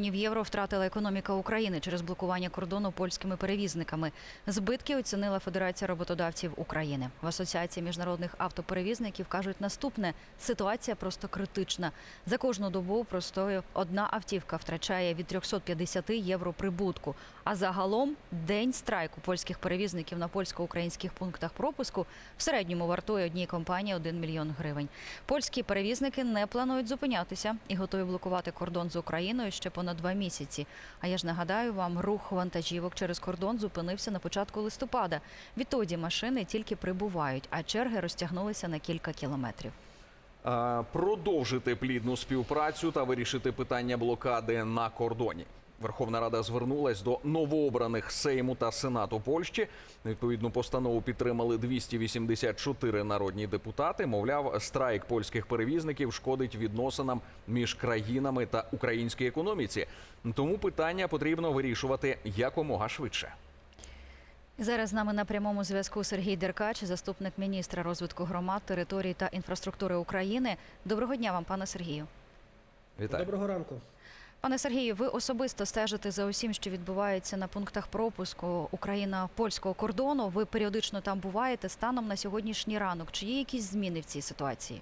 В євро втратила економіка України через блокування кордону польськими перевізниками. Збитки оцінила Федерація роботодавців України. В Асоціації міжнародних автоперевізників кажуть наступне: ситуація просто критична. За кожну добу простою одна автівка втрачає від 350 євро прибутку. А загалом день страйку польських перевізників на польсько-українських пунктах пропуску в середньому вартує одній компанії 1 мільйон гривень. Польські перевізники не планують зупинятися і готові блокувати кордон з Україною ще понад два місяці. А я ж нагадаю вам, рух вантажівок через кордон зупинився на початку листопада. Відтоді машини тільки прибувають, а черги розтягнулися на кілька кілометрів. Продовжити плідну співпрацю та вирішити питання блокади на кордоні. Верховна Рада звернулась до новообраних Сейму та Сенату Польщі. Відповідну постанову підтримали 284 народні депутати. Мовляв, страйк польських перевізників шкодить відносинам між країнами та українській економіці. Тому питання потрібно вирішувати якомога швидше. Зараз з нами на прямому зв'язку Сергій Деркач, заступник міністра розвитку громад, територій та інфраструктури України. Доброго дня вам, пане Сергію. Вітаю. Доброго ранку. Пане Сергію, ви особисто стежите за усім, що відбувається на пунктах пропуску Україна польського кордону. Ви періодично там буваєте станом на сьогоднішній ранок. Чи є якісь зміни в цій ситуації?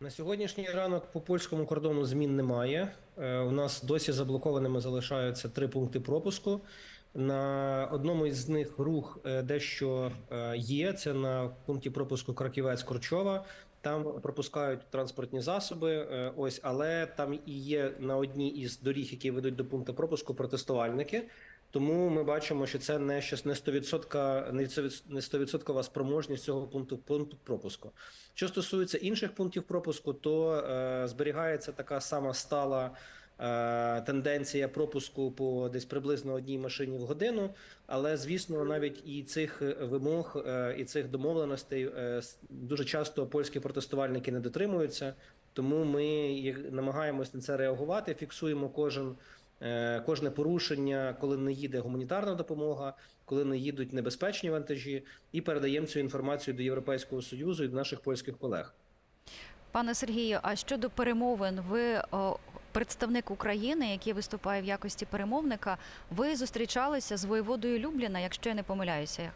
На сьогоднішній ранок по польському кордону змін немає. Е, У нас досі заблокованими залишаються три пункти пропуску. На одному із них рух е, дещо е, є. Це на пункті пропуску Краківець Корчова. Там пропускають транспортні засоби. е, Ось, але там і є на одній із доріг, які ведуть до пункту пропуску, протестувальники. Тому ми бачимо, що це не щось не 100%, не 100% спроможність цього пункту пункту пропуску. Що стосується інших пунктів пропуску, то е, зберігається така сама стала тенденція пропуску по десь приблизно одній машині в годину. Але звісно, навіть і цих е, вимог, е, і цих домовленостей е, дуже часто польські протестувальники не дотримуються. Тому ми намагаємось на це реагувати, фіксуємо кожен. е, Кожне порушення, коли не їде гуманітарна допомога, коли не їдуть небезпечні вантажі, і передаємо цю інформацію до Європейського союзу і до наших польських колег. Пане Сергію, а щодо перемовин, ви представник України, який виступає в якості перемовника, ви зустрічалися з воєводою Любліна, якщо я не помиляюся.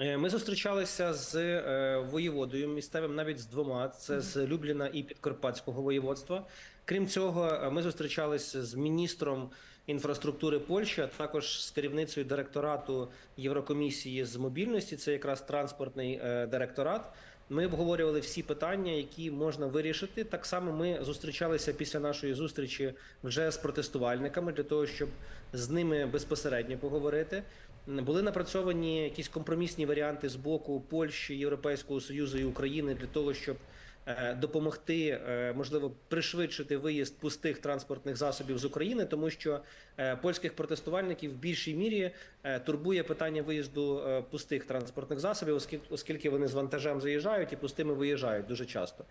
Е, Ми зустрічалися з е, воєводою місцевим, навіть з двома. Це з Любліна і Підкарпатського воєводства. Крім цього, е, ми зустрічалися з міністром інфраструктури Польщі, а також з керівницею директорату Єврокомісії з мобільності. Це якраз транспортний директорат. Ми обговорювали всі питання, які можна вирішити. Так само ми зустрічалися після нашої зустрічі вже з протестувальниками для того, щоб з ними безпосередньо поговорити. Були напрацьовані якісь компромісні варіанти з боку Польщі, Європейського Союзу і України для того, щоб допомогти, е, можливо, пришвидшити виїзд пустих транспортних засобів з України, тому що е, польських протестувальників в більшій мірі е, турбує питання виїзду е, пустих транспортних засобів, оскільки, вони з вантажем заїжджають і пустими виїжджають дуже часто.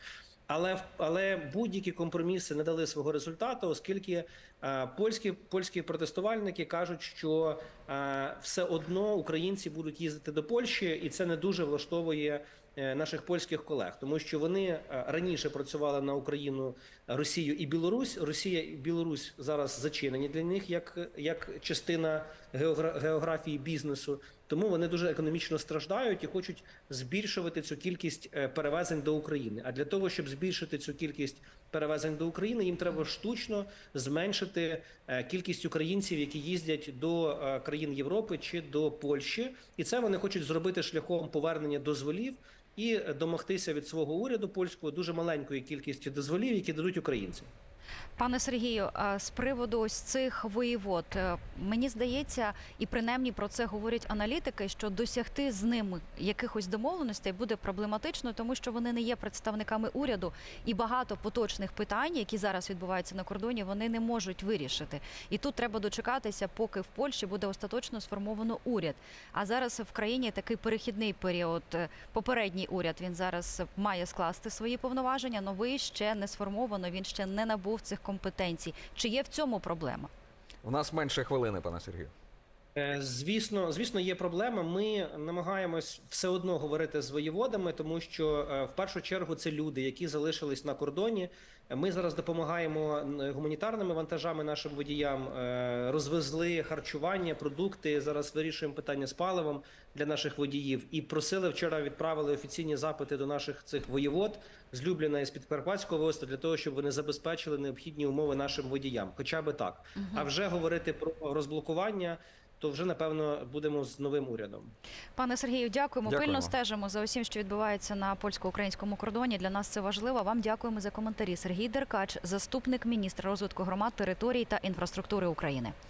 Але але будь-які компроміси не дали свого результату, оскільки е, польські польські протестувальники кажуть, що е, все одно українці будуть їздити до Польщі, і це не дуже влаштовує е, наших польських колег, тому що вони е, раніше працювали на Україну, Росію і Білорусь. Росія і Білорусь зараз зачинені для них як, як частина геогра- географії бізнесу. Тому вони дуже економічно страждають і хочуть збільшувати цю кількість е, перевезень до України. А для того, щоб збільшити цю кількість перевезень до України, їм треба штучно зменшити е, кількість українців, які їздять до е, країн Європи чи до Польщі, і це вони хочуть зробити шляхом повернення дозволів і домогтися від свого уряду польського дуже маленької кількості дозволів, які дадуть українцям. Пане Сергію, з приводу ось цих воєвод, е, мені здається, і принаймні про це говорять аналітики, що досягти з ними якихось домовленостей буде проблематично, тому що вони не є представниками уряду, і багато поточних питань, які зараз відбуваються на кордоні, вони не можуть вирішити. І тут треба дочекатися, поки в Польщі буде остаточно сформовано уряд. А зараз в країні такий перехідний період. Е, Попередній уряд він зараз має скласти свої повноваження. Новий ще не сформовано. Він ще не набув цих компетенцій. Чи є в цьому проблема? У нас менше хвилини, пане Сергію. Е, Звісно, звісно, є проблема. Ми намагаємось все одно говорити з воєводами, тому що е, в першу чергу це люди, які залишились на кордоні. Ми зараз допомагаємо гуманітарними вантажами нашим водіям. е, Розвезли харчування, продукти. Зараз вирішуємо питання з паливом для наших водіїв. І просили вчора відправили офіційні запити до наших цих воєвод з Любліна і з Підкарпатського воєводства для того, щоб вони забезпечили необхідні умови нашим водіям, хоча би так. А вже говорити про розблокування. То вже напевно будемо з новим урядом. Пане Сергію, дякуємо. Дякуємо. Пильно стежимо за усім, що відбувається на польсько-українському кордоні. Для нас це важливо. Вам дякуємо за коментарі. Сергій Деркач, заступник міністра розвитку громад, територій та інфраструктури України.